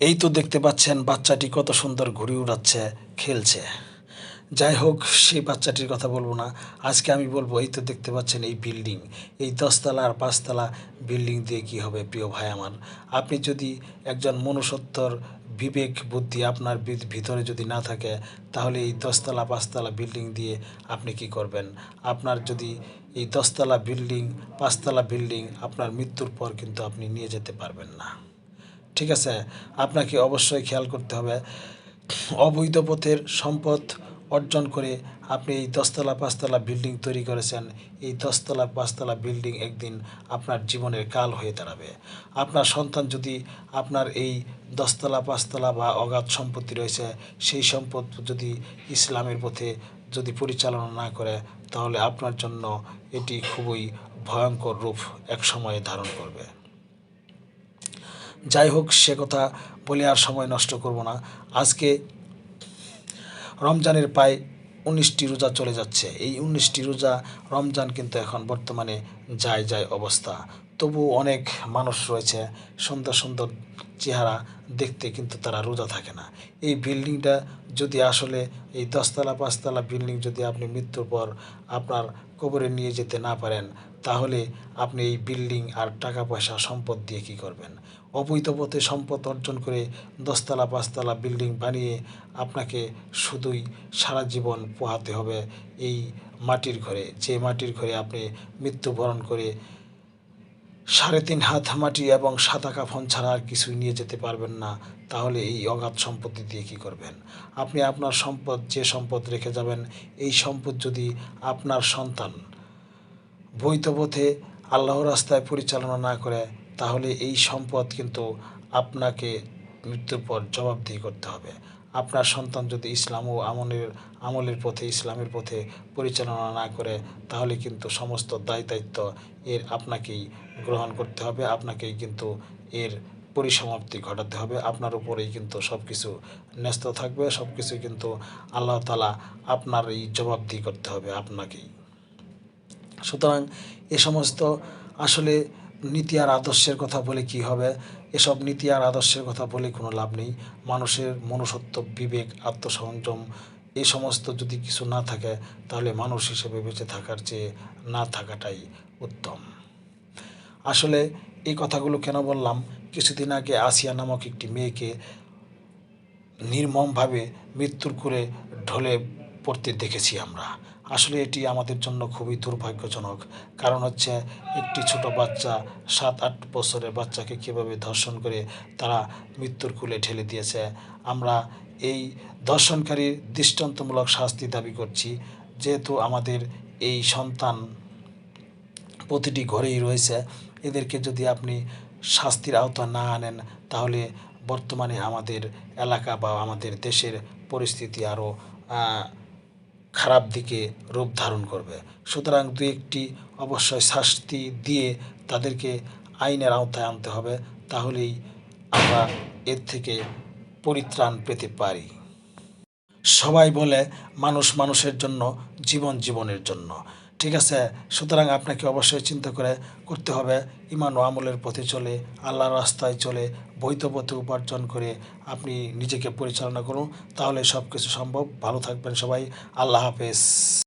এই তো দেখতে পাচ্ছেন বাচ্চাটি কত সুন্দর ঘুরে উড়াচ্ছে, খেলছে। যাই হোক, সেই বাচ্চাটির কথা বলব না। আজকে আমি বলব, এই তো দেখতে পাচ্ছেন এই বিল্ডিং। এই দশতলা আর পাঁচতলা বিল্ডিং দিয়ে কি হবে, প্রিয় ভাই আমার? আপনি যদি একজন মনুষ্যত্বর বিবেক বুদ্ধি আপনার ভিতরে যদি না থাকে, তাহলে এই দশতলা, পাঁচতলা বিল্ডিং দিয়ে আপনি কি করবেন? আপনার যদি এই দশতলা বিল্ডিং, পাঁচতলা বিল্ডিং, আপনার মৃত্যুর পর কিন্তু আপনি নিয়ে যেতে পারবেন না। ঠিক আছে? আপনাকে অবশ্যই খেয়াল করতে হবে। অবৈধ পথের সম্পদ অর্জন করে আপনি এই দশতলা, পাঁচতলা বিল্ডিং তৈরি করেছেন। এই দশতলা, পাঁচতলা বিল্ডিং একদিন আপনার জীবনের কাল হয়ে দাঁড়াবে। আপনার সন্তান যদি আপনার এই দশতলা, পাঁচতলা বা অগাধ সম্পত্তি রয়েছে, সেই সম্পদ যদি ইসলামের পথে যদি পরিচালনা না করে, তাহলে আপনার জন্য এটি খুবই ভয়ঙ্কর রূপ এক সময়ে ধারণ করবে। যাই হোক, সে কথা বলে আর সময় নষ্ট করব না। আজকে রমজানের প্রায় উনিশটি রোজা চলে যাচ্ছে। এই উনিশটি রোজা রমজান কিন্তু এখন বর্তমানে যায় যায় অবস্থা। তবু অনেক মানুষ রয়েছে, সুন্দর সুন্দর চেহারা দেখতে কিন্তু তারা রোজা থাকে না। এই বিল্ডিংটা যদি আসলে, এই দশতলা, পাঁচতলা বিল্ডিং যদি আপনি মৃত্যুর পর আপনার কবরে নিয়ে যেতে না পারেন, তাহলে আপনি এই বিল্ডিং আর টাকা পয়সা সম্পদ দিয়ে কী করবেন? অবৈধ পথে সম্পদ অর্জন করে দশতলা, পাঁচতলা বিল্ডিং বানিয়ে আপনাকে শুধুই সারা জীবন পোহাতে হবে এই মাটির ঘরে। যে মাটির ঘরে আপনি মৃত্যুবরণ করে সাড়ে তিন হাত মাটি এবং সাদা কাফন ছাড়া আর কিছুই নিয়ে যেতে পারবেন না, তাহলে এই অগাধ সম্পত্তি দিয়ে কী করবেন? আপনি আপনার সম্পদ, যে সম্পদ রেখে যাবেন, এই সম্পদ যদি আপনার সন্তান বৈধ পথে আল্লাহর রাস্তায় পরিচালনা না করে, তাহলে এই সম্পদ কিন্তু আপনাকে মৃত্যুর পর জবাবদিহি করতে হবে। আপনার সন্তান যদি ইসলাম ও আমলের আমলের পথে, ইসলামের পথে পরিচালনা না করে, তাহলে কিন্তু সমস্ত দায় দায়িত্ব এর আপনাকেই গ্রহণ করতে হবে, আপনাকেই কিন্তু এর পরিসমাপ্তি ঘটাতে হবে, আপনার উপরেই কিন্তু সব কিছু ন্যস্ত থাকবে সব কিছু কিন্তু আল্লাহ তালা আপনার এই জবাবদি করতে হবে আপনাকেই। সুতরাং এ সমস্ত আসলে নীতি আর আদর্শের কথা বলে কি হবে? এসব নীতি আর আদর্শের কথা বলে কোনো লাভ নেই। মানুষের মনুষ্যত্ব, বিবেক, আত্মসংযম এই সমস্ত যদি কিছু না থাকে, তাহলে মানুষ হিসেবে বেঁচে থাকার চেয়ে না থাকাটাই উত্তম। আসলে এই কথাগুলো কেন বললাম? কিছুদিন আগে আসিয়া নামক একটি মেয়েকে নির্মমভাবে মৃত্যুর করে ঢলে পড়তে দেখেছি আমরা। আসলে এটি আমাদের জন্য খুবই দুর্ভাগ্যজনক। কারণ হচ্ছে, একটি ছোট বাচ্চা সাত আট বছরের বাচ্চাকে কীভাবে ধর্ষণ করে তারা মৃত্যুর কুলে ঠেলে দিয়েছে, আমরা এই ধর্ষণকারীর দৃষ্টান্তমূলক শাস্তি দাবি করছি। যেহেতু আমাদের এই সন্তান প্রতিটি ঘরেই রয়েছে, এদেরকে যদি আপনি শাস্তির আওতা না আনেন, তাহলে বর্তমানে আমাদের এলাকা বা আমাদের দেশের পরিস্থিতি আরও খারাপ দিকে রূপ ধারণ করবে। সুতরাং দু একটি অবশ্যই শাস্তি দিয়ে তাদেরকে আইনের আওতায় আনতে হবে, তাহলেই আমরা এর থেকে পরিত্রাণ পেতে পারি। সবাই বলে, মানুষ মানুষের জন্য, জীবন জীবনের জন্য। ঠিক আছে, সুতরাং আপনাকে অবশ্যই চিন্তা করে করতে হবে। ইমান ও আমলের পথে চলে, আল্লাহর রাস্তায় চলে, বৈধ পথে উপার্জন করে আপনি নিজেকে পরিচালনা করুন। তাহলে সব কিছু সম্ভব। ভালো থাকবেন সবাই। আল্লাহ হাফেজ।